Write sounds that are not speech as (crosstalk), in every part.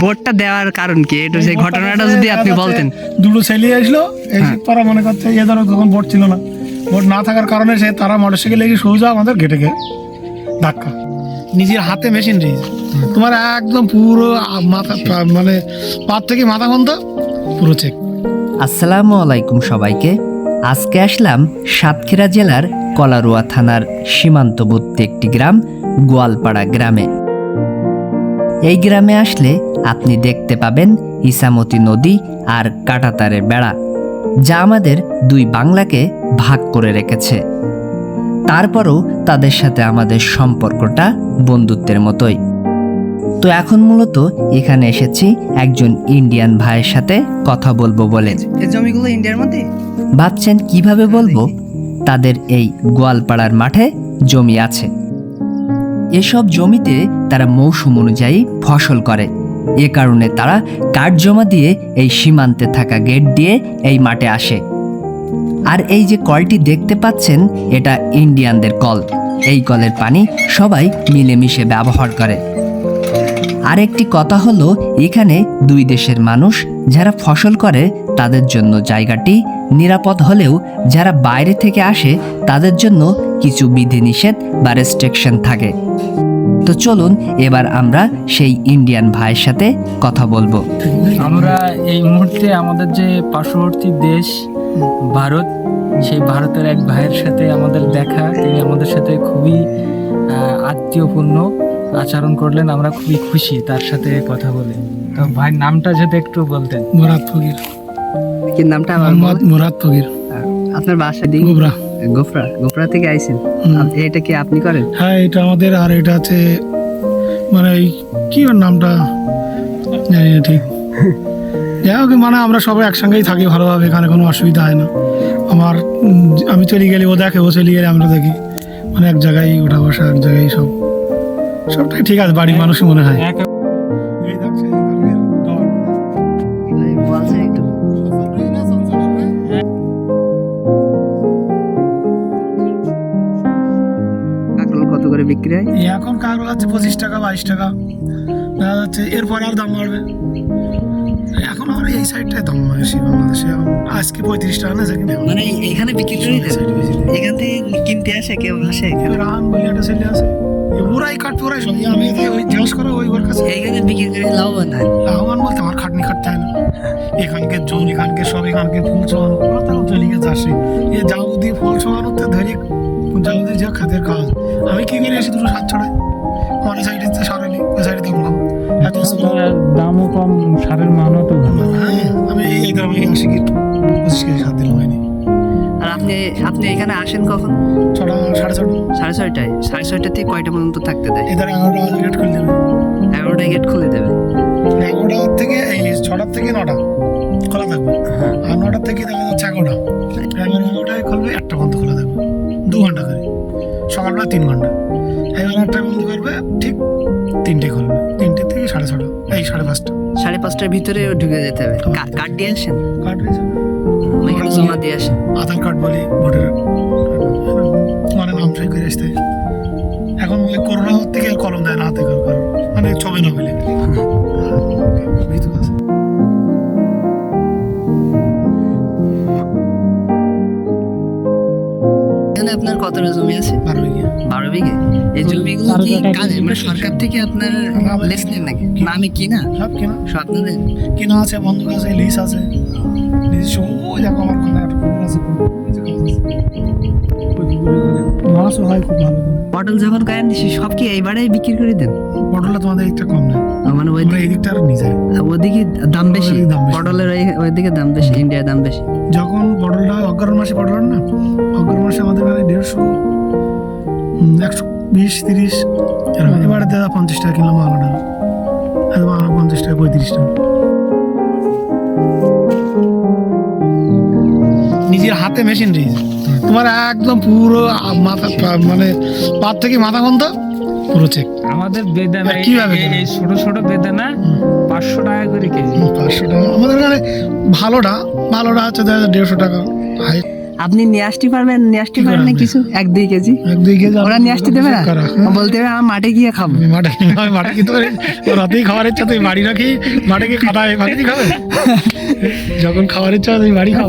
বোর্ডটা দেওয়ার কারণ কি? এটা সেই ঘটনাটা যদি আপনি বলতেন। দুটো ছেলে আসলো এই হ্যাঁ। তারা মনে করছে এ ধরো তখন ভোট ছিল না। ভোট না থাকার কারণে সে তারা মোটরসাইকেলে গিয়ে সোজা আমাদের গেটে গিয়ে ধাক্কা। নিজের হাতে মেশিন দিয়েছে তোমার একদম পুরো মাথা মানে পাত থেকে মাথা পর্যন্ত পুরো চেক আসসালামু আলাইকুম সবাইকে। আজকে আসলাম সাতক্ষীরা জেলার কলারুয়া থানার সীমান্তবর্তী একটি গ্রাম গোয়ালপাড়া গ্রামে। এই গ্রামে আসলে আপনি দেখতে পাবেন ইসামতি নদী আর কাটাতারের বেড়া যা আমাদের দুই বাংলাকে ভাগ করে রেখেছে। তারপরও তাদের সাথে আমাদের সম্পর্কটা বন্ধুত্বের মতোই। তো এখন মূলত এখানে এসেছি একজন ইন্ডিয়ান ভাইয়ের সাথে কথা বলব বলে। এই জমিগুলো ইন্ডিয়ার মধ্যে? ভাবছেন কীভাবে বলব? তাদের এই গোয়ালপাড়ার মাঠে জমি আছে। এসব জমিতে তারা মৌসুম অনুযায়ী ফসল করে। এ কারণে তারা কাঠ জমা দিয়ে এই সীমান্তে থাকা গেট দিয়ে এই মাঠে আসে। আর এই যে কলটি দেখতে পাচ্ছেন, এটা ইন্ডিয়ানদের কল। এই কলের পানি সবাই মিলেমিশে ব্যবহার করে। আরেকটি কথা হলো, এখানে দুই দেশের মানুষ যারা ফসল করে, তাদের জন্য জায়গাটি নিরাপদ হলেও যারা বাইরে থেকে আসে, তাদের জন্য কিছু বিধিনিষেধ বা রেস্ট্রিকশন থাকে। তো চলুন এবার আমরা সেই ইন্ডিয়ান ভাইয়ের সাথে কথা বলব। আমরা এই মুহূর্তে আমাদের যে পার্শ্ববর্তী দেশ ভারত সেই ভারতের এক ভাইয়ের সাথে আমাদের দেখা। তিনি আমাদের সাথে খুবই আত্মীয়পূর্ণ আচরণ করলেন। আমরা খুবই খুশি তার সাথে কথা বলে। তো ভাইয়ের নামটা যদি একটু বলতেন। মুরাদ ফকির। কি নামটা মুরাদ ফকির। আপনার বাসা দিন। গোবরা। গোফরা গোফরা থেকে আইছেন। এটা কি আপনি করেন? হ্যাঁ এটা আমাদের আর এটা আছে মানে এই কি ওর নামটা? জানি না ঠিক। (laughs) যাই হোক মানে আমরা সবাই একসঙ্গেই থাকি ভালোভাবে এখানে কোনো অসুবিধা হয় না। আমার আমি চলে গেলে ও দেখে ও চলে গেলে আমরা দেখি। মানে এক জায়গায় ওঠা বসা এক জায়গায় সব। সবটাই ঠিক আছে বাড়ির মানুষই মনে হয়। কত বিক্রি হয়? এখন কাগজ আছে পঁচিশ টাকা বাইশ টাকা। দেখা যাচ্ছে এরপরে আর দাম বাড়বে। এখন আমার এই সাইডটাই দাম বেশি বাংলাদেশে। আজকে পঁয়ত্রিশ টাকা না সেখানে মানে এখানে বিক্রি করে এখান থেকে কিনতে আসে কেউ আসে এখানে? রান বলে একটা ছেলে এ ওরাই কাটবে ওরাই সব। আমি ওই জিজ্ঞেস করো ওই ওর কাছে। এইখানে বিক্রি করে লাভবান হয়? লাভবান বলতে আমার খাটনি খাটতে হয় না। এখানকে জল এখানকে সব এখানকে ফুল ছোঁয়ানো। ওরা তখন চলে গেছে আসে এ যাও দিয়ে ফুল ছোঁয়ানোতে ধরে যাও দিয়ে যা খাতের কাজ। আমি কি করে এসে দুটো সাত ছড়াই? আমার সাইডে সারালি ওই সাইডে দেখলাম। এত দামও কম সারের মানও তো ভালো হ্যাঁ আমি এই গ্রামে আসি কি পঁচিশ কেজি সাত দিলাম হয়নি আর আপনি আপনি এখানে আসেন কখন? ছটা সাড়ে ছটা। সাড়ে ছয়টায় সাড়ে ছয়টা থেকে কয়টা পর্যন্ত থাকতে দেয়? এদের এগারোটা গেট খুলে দেবে। এগারোটায় গেট খুলে দেবে? এগারোটা থেকে এই ছটার থেকে নটা খোলা থাকবে। আর নটার থেকে দেখা যাচ্ছে এগারোটা। এগারো এগারোটায় খুলবে একটা পর্যন্ত খোলা দু ঘণ্টা করে সকালবেলা তিন ঘণ্টা। আটটায় বন্ধ করবে ঠিক তিনটে খুলবে তিনটে থেকে সাড়ে ছটা এই সাড়ে পাঁচটা। সাড়ে পাঁচটার ভিতরে ঢুকে যেতে হবে। কার্ড দিয়ে আসেন? কার্ড জমা দিয়ে আসেন। আধার কার্ড বলি ভোটার মানে নাম সই করে আসতে। এখন করোনা থেকে কলম দেয় না হাতে কারণ মানে ছবি না বলে। আপনার কতটা জমি আছে? বারো বিঘে। বারো বিঘে? এই জমিগুলো কি কাজে মানে সরকার থেকে আপনার লেস নেন নাকি? না আমি কিনা? সব কেনা। সব আপনাদের? কেনা আছে বন্ধক আছে লিস আছে। লিস ওই দেখো আমার কোনো আছে। মাছও হয় খুব ভালো পটল যখন কায়েন সব কি এইবারে বিক্রি করে দেন? পটলটা তোমাদের একটা কম নেই আহ, মানে ওই আমরা এই দিকটা আর নিয়ে যাই। ওদিকে দাম বেশি। ওদিকে দাম বেশি। পটলের ওই ওইদিকে দাম বেশি ইন্ডিয়ার দাম বেশি। যখন পটলটা অগ্রহণ মাসে পটল হয় না অগ্রহণ মাসে আমাদের মানে দেড়শো একশো বিশ তিরিশ এরকম। এবারে দাদা পঞ্চাশ টাকা কিনলাম আলাদা আলাদা পঞ্চাশ টাকা পঁয়ত্রিশ টাকা। নিজের হাতে মেশিন দিয়েছে তোমার একদম পুরো মাথা মানে পাত থেকে মাথা বন্ধ পুরো চেক আমাদের বেদানা কীভাবে এই- এই ছোট ছোট বেদানা পাঁচশো টাকা করে কেজি। পাঁচশো টাকা। আমাদের এখানে ভালোটা ভালোটা হচ্ছে দেখা দেড়শো টাকা। হাই। আপনি নিয়ে আসতে পারবেন নিয়ে আসতে কি পারেন না কিছু? এক দুই কেজি। এক দুই কেজি ওরা নিয়ে আসতে দেবে না? হ্যাঁ। বলতে হবে আমার মাঠে গিয়ে খাব। আমি মাঠে আমি মাঠে কি তো রাতেই খাওয়ার ইচ্ছা তুই বাড়ি রাখি মাঠে কি খাওয়া মাঠে কি খাবে? যখন খাওয়ার ইচ্ছা তুই বাড়ি খাও।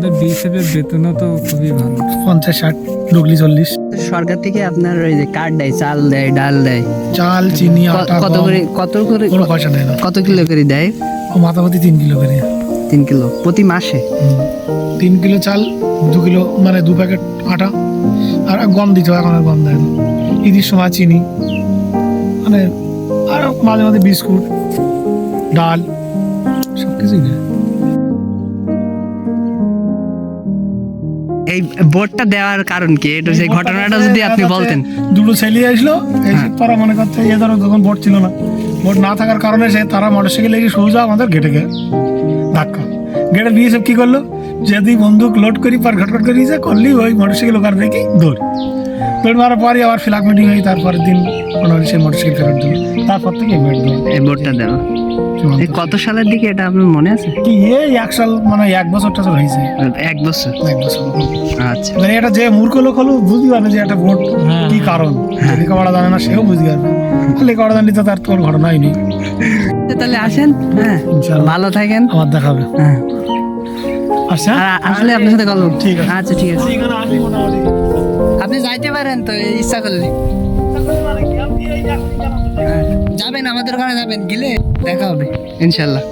আপনাদের বিএসএফের বেতনও তো খুবই ভালো। পঞ্চাশ ষাট ডুগলি চল্লিশ। সরকার থেকে আপনার ওই যে কার্ড দেয় চাল দেয় ডাল দেয়। চাল চিনি আটা কত করে কত করে কোনো পয়সা দেয় না। কত কিলো করে দেয়? ও মাথাপাতি তিন কিলো করে। তিন কিলো। প্রতি মাসে? তিন কিলো চাল দু কিলো মানে দু প্যাকেট আটা আর গম দিত এখন আর গম দেয় না। ঈদের সময় চিনি মানে আর মাঝে মাঝে বিস্কুট ডাল সব কিছুই দেয়। এই বোর্ডটা দেওয়ার কারণ কি? এটা সেই ঘটনাটা যদি আপনি বলতেন। দুটো ছেলে আসলো এই তারা মনে করতে এ ধরো তখন বোর্ড ছিল না। বোর্ড না থাকার কারণে সে তারা মোটরসাইকেল এসে সোজা আমাদের গেটে গেল ধাক্কা। গেটে দিয়ে সব কি করল? যদি বন্দুক লোড করি পার ঘটঘট করি যে করলি ওই মোটরসাইকেল ওখানে থেকে দৌড়। দৌড় মারার পরে আবার ফ্ল্যাগ মিটিং হয়ে তারপরের দিন মনে হয় সে মোটরসাইকেল ফেরত দিল। তারপর থেকে এই ভোট দেওয়া। এই বোর্ডটা দেওয়া? কত সালের দিকে এটা আপনার মনে আছে? কি এই এক সাল মানে এক বছর টছর হয়েছে। এক বছর? এক বছর। আচ্ছা। মানে এটা যে মূর্খ লোক হলো বুঝতে পারবে যে একটা ভোট কি কারণ। যে লেখাপড়া জানে না সেও বুঝতে পারবে। লেখাপড়া জানলে তো তার তোর ঘটনাই নেই। তাহলে আসেন হ্যাঁ। ভালো থাকেন। আমার দেখাবে হ্যাঁ। আচ্ছা। আর আসলে আপনার সাথে গল্প ঠিক আছে। আচ্ছা ঠিক আছে। এখানে আসি মোটামুটি আপনি যাইতে পারেন তো ইচ্ছা করলে হ্যাঁ। যাবেন আমাদের ওখানে যাবেন গেলে দেখা হবে ইনশাল্লাহ।